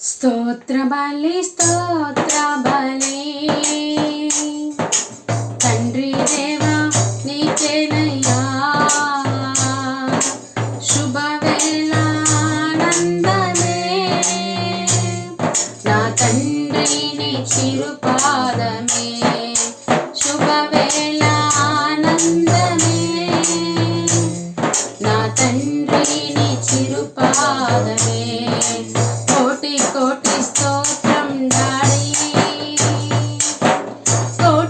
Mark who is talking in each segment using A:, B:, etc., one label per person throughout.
A: స్తోత్ర బలి స్తోత్ర బలి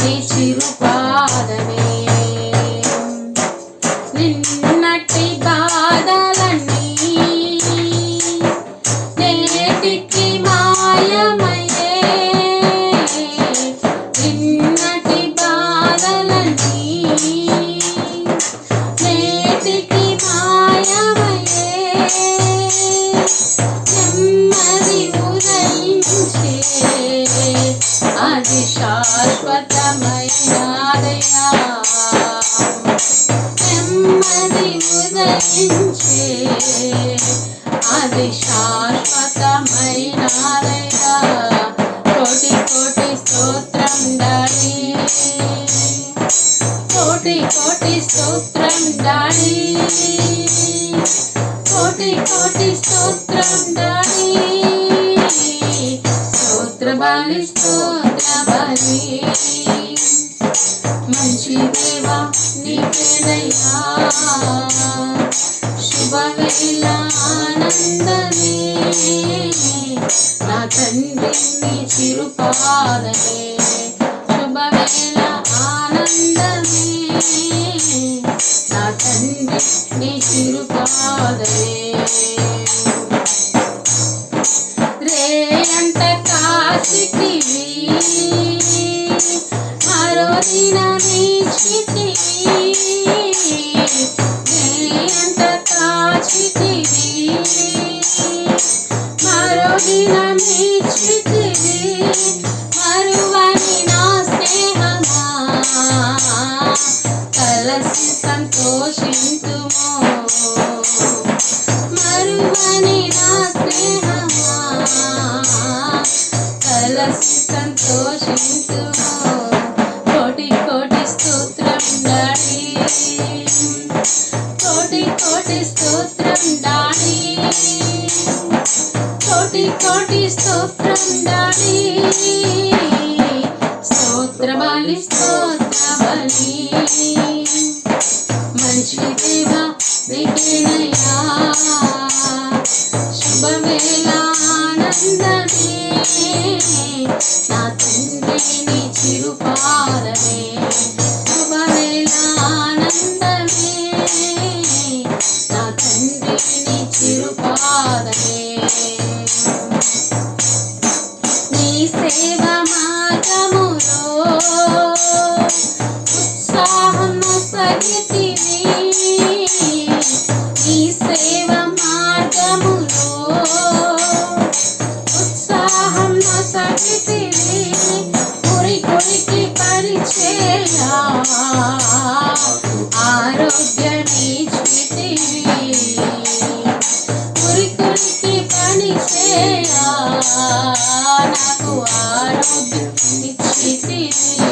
A: తండ్రి నీ చిరుపాదమే ఉదయించే అది శాశ్వతమైనదయా కోటి కోటి స్తోత్రం దాడి కోటి కోటి స్తోత్రం దాడి కోటి కోటి స్తోత్రం దాడి స్తోత్ర బలి స్తోత్ర బలి ఆనందమే నా తండ్రిని చిరుపాదమే శుభవేళ కాచితివి మరో దిన నీచితివి మరువని నా స్నేహమా? కలసి సంతోషింతుమో మరువని నా స్నేహమా? కలసి సంతోషింతుమో కోటి కోటి స్తోత్రం డాడీ స్తోత్ర బలి స్తోత్ర దేవా నీకేనయ్యా నాకు ఆరోగ్యం ఇచ్చితివి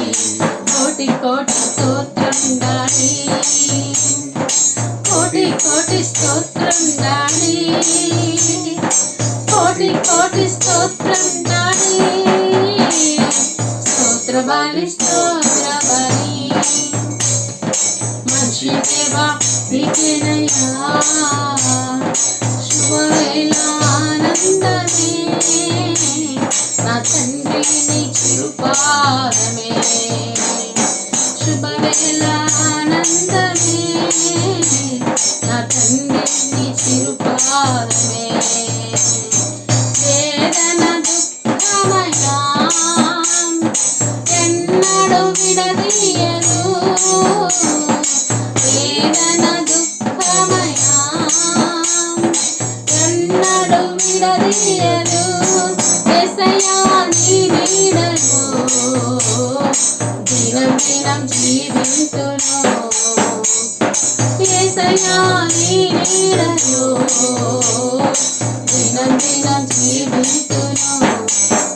A: కోటి కోటి స్తోత్రం గాని కోటి కోటి స్తోత్రం గాని కోటి కోటి స్తోత్రం గాని స్తోత్ర బలి స్తోత్ర బలి. మంచి దేవా నీకేనయ్యా శుభవేళ ఆనందమే నా తండ్రి నీ చిరుపాదమే విడదీయదు ఎసయా నీ దినం దినం జీవింతును ఏసయా నీ దినం దినం జీవింతును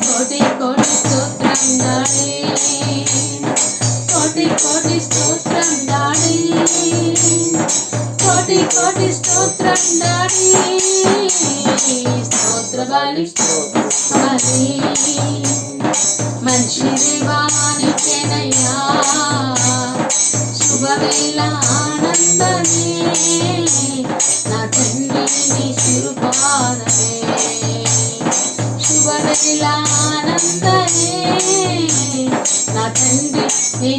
A: కోటి కోటి స్తోత్రం దాడి కోటి కోటి స్తోత్రం దాడి కోటి కోటి స్తోత్రం దాడి స్తోత్ర బలి మంచి దేవానికేనయ్యా శుభవేళ ఆనందమే. నా తండ్రి నీ శిరుపాదమే శుభవేళ నా తండ్రి నీ